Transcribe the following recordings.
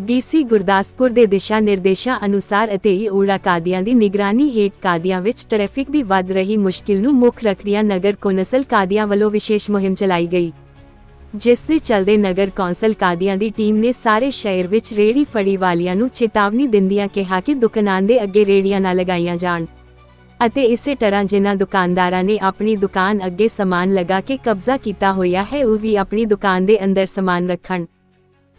DC Gurdaspur ਦੇ ਦਿਸ਼ਾ ਨਿਰਦੇਸ਼ਾਂ ਅਨੁਸਾਰ ਅਤੇ ਊੜਾ ਕਾਦੀਆਂ ਦੀ ਨਿਗਰਾਨੀ ਹੇਠ ਕਾਦੀਆਂ ਵਿੱਚ ਟ੍ਰੈਫਿਕ ਦੀ ਵੱਧ ਰਹੀ ਮੁਸ਼ਕਿਲ ਨੂੰ ਮੁੱਖ ਰੱਖਦਿਆਂ ਨਗਰ ਕੌਂਸਲ ਕਾਦੀਆਂ ਵੱਲੋਂ ਵਿਸ਼ੇਸ਼ ਮੁਹਿੰਮ ਚਲਾਈ ਗਈ। ਜਿਸ ਦੇ ਚਲਦੇ ਨਗਰ ਕੌਂਸਲ ਕਾਦੀਆਂ ਦੀ ਟੀਮ ਨੇ ਸਾਰੇ ਸ਼ਹਿਰ ਵਿੱਚ ਰੇੜੀ ਫੜੀ ਵਾਲਿਆਂ ਨੂੰ ਚੇਤਾਵਨੀ ਦਿੰਦਿਆਂ ਕਿਹਾ ਕਿ ਦੁਕਾਨਾਂ ਦੇ ਅੱਗੇ ਰੇੜੀਆਂ ਨਾ ਲਗਾਈਆਂ ਜਾਣ। ਅਤੇ ਇਸੇ ਤਰ੍ਹਾਂ ਜਿਨ੍ਹਾਂ ਦੁਕਾਨਦਾਰਾਂ ਨੇ ਆਪਣੀ ਦੁਕਾਨ ਅੱਗੇ ਸਮਾਨ ਲਗਾ ਕੇ ਕਬਜ਼ਾ ਕੀਤਾ ਹੋਇਆ ਹੈ, ਉਹ ਵੀ ਆਪਣੀ ਦੁਕਾਨ ਦੇ ਅੰਦਰ ਸਮਾਨ ਰੱਖਣ।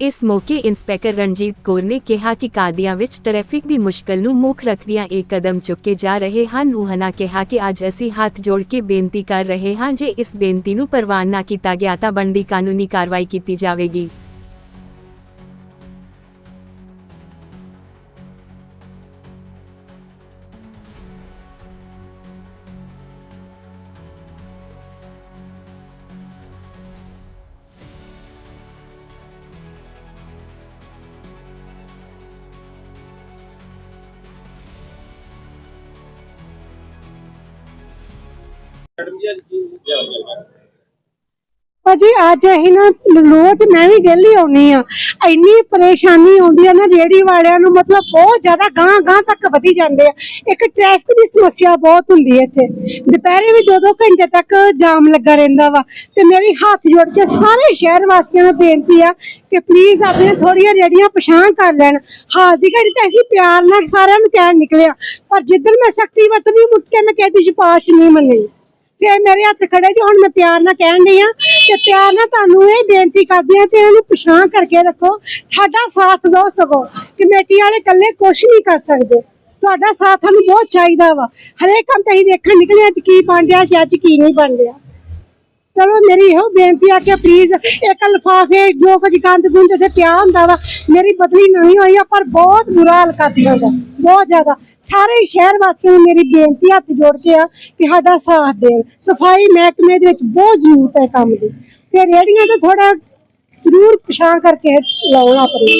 ਇਸ ਮੌਕੇ ਇੰਸਪੈਕਟਰ ਰਣਜੀਤ ਕੌਰ ਨੇ ਕਿਹਾ ਕਿ ਕਾਦੀਆਂ ਵਿੱਚ ਟ੍ਰੈਫਿਕ ਦੀ ਮੁਸ਼ਕਲ ਨੂੰ ਮੁੱਖ ਰੱਖਦਿਆਂ ਇਹ ਕਦਮ ਚੁੱਕੇ ਜਾ ਰਹੇ ਹਨ। ਉਹਨਾਂ ਕਿਹਾ ਕਿ ਅੱਜ ਅਸੀਂ ਹੱਥ ਜੋੜ ਕੇ ਬੇਨਤੀ ਕਰ ਰਹੇ ਹਾਂ ਜੇ ਇਸ ਬੇਨਤੀ ਨੂੰ ਪ੍ਰਵਾਨ ਨਾ ਕੀਤਾ ਗਿਆ ਤਾਂ ਬਣਦੀ ਕਾਨੂੰਨੀ ਕਾਰਵਾਈ ਕੀਤੀ ਜਾਵੇਗੀ। ਭਾਜੀ, ਅੱਜ ਅਸੀਂ ਨਾ ਰੋਜ਼ ਮੈਂ ਵੀ ਡੇਲੀ ਆਉਣੀ ਆ। ਇੰਨੀ ਪਰੇਸ਼ਾਨੀ ਆਉਂਦੀ ਆ ਨਾ ਰੇੜੀ ਵਾਲਿਆਂ ਨੂੰ ਮਤਲਬ ਬਹੁਤ ਜ਼ਿਆਦਾ ਗਾਂ ਗਾਂ ਤੱਕ ਵਧੀ ਜਾਂਦੇ ਆ। ਇੱਕ ਟ੍ਰੈਫਿਕ ਦੀ ਸਮੱਸਿਆ ਬਹੁਤ ਹੁੰਦੀ ਹੈ ਇੱਥੇ। ਦੁਪਹਿਰੇ ਵੀ 2-2 ਘੰਟੇ ਤੱਕ ਜਾਮ ਲੱਗਾ ਰਹਿੰਦਾ ਵਾ। ਤੇ ਮੇਰੀ ਹੱਥ ਜੋੜ ਕੇ ਸਾਰੇ ਸ਼ਹਿਰ ਵਾਸੀਆਂ ਨੂੰ ਬੇਨਤੀ ਆ ਕਿ ਪਲੀਜ਼ ਆਪਣੀਆਂ ਥੋੜੀਆਂ ਰੇੜੀਆਂ ਪਛਾਣ ਕਰ ਲੈਣ। ਹਾਲ ਦੀ ਘੜੀ ਤਾਂ ਅਸੀਂ ਪਿਆਰ ਨਾਲ ਸਾਰਿਆਂ ਨੂੰ ਕਹਿਣ ਨਿਕਲਿਆ ਪਰ ਜਿੱਦਣ ਮੈਂ ਸਖਤੀ ਵਰਤਣੀ ਮੁੱਕ ਕੇ ਮੈਂ ਕਿਸੇ ਦੀ ਸਿਫਾਰਿਸ਼ ਨਹੀਂ ਮੰਨੀ ਫਿਰ ਮੇਰੇ ਹੱਥ ਖੜੇ ਜੀ, ਹੁਣ ਮੈਂ ਪਿਆਰ ਨਾਲ ਕਹਿਣ ਡਈ ਆ ਤੇ ਪਿਆਰ ਨਾਲ ਤੁਹਾਨੂੰ ਇਹ ਬੇਨਤੀ ਕਰਦੀ ਆ ਕਿ ਇਹਨੂੰ ਪਛਾਣ ਕਰਕੇ ਰੱਖੋ, ਸਾਡਾ ਸਾਥ ਦਿਓ ਸਗੋ ਕਮੇਟੀ ਵਾਲੇ ਇਕੱਲੇ ਕੁਝ ਨਹੀਂ ਕਰ ਸਕਦੇ। ਤੁਹਾਡਾ ਸਾਥ ਸਾਨੂੰ ਬਹੁਤ ਚਾਹੀਦਾ ਵਾ। ਹਰੇਕ ਕੰਮ ਤੇ ਅਸੀਂ ਵੇਖਣ ਨਿਕਲੇ ਅੱਜ ਕੀ ਬਣ ਰਿਹਾ ਸੀ, ਅੱਜ ਕੀ ਨਹੀਂ ਬਣ ਰਿਹਾ। ਚਲੋ, ਮੇਰੀ ਇਹੋ ਬੇਨਤੀ ਆ ਕਿ ਪਲੀਜ਼ ਇੱਕ ਲਫਾਫੇ ਜੋ ਕੁਝ ਗੰਦ ਗੁੰਦ ਤੇ ਪਿਆ ਹੁੰਦਾ ਵਾ, ਮੇਰੀ ਬਦਲੀ ਨਹੀਂ ਹੋਈ ਆ, ਪਰ ਬਹੁਤ ਬੁਰਾ ਹਾਲ ਕਰਦੀਆਂ ਦਾ ਬਹੁਤ ਜ਼ਿਆਦਾ। ਸਾਰੇ ਸ਼ਹਿਰ ਵਾਸੀਆਂ ਨੂੰ ਮੇਰੀ ਬੇਨਤੀ ਹੱਥ ਜੋੜ ਕੇ ਆ ਕਿ ਸਾਡਾ ਸਾਥ ਦੇਣ। ਸਫ਼ਾਈ ਮਹਿਕਮੇ ਦੇ ਵਿੱਚ ਬਹੁਤ ਜ਼ਰੂਰਤ ਹੈ ਕੰਮ ਦੀ। ਤੇ ਰੇੜੀਆਂ ਤੇ ਥੋੜਾ ਜ਼ਰੂਰ ਪਛਾਣ ਕਰਕੇ ਲਾਉਣਾ ਆਪਣੀ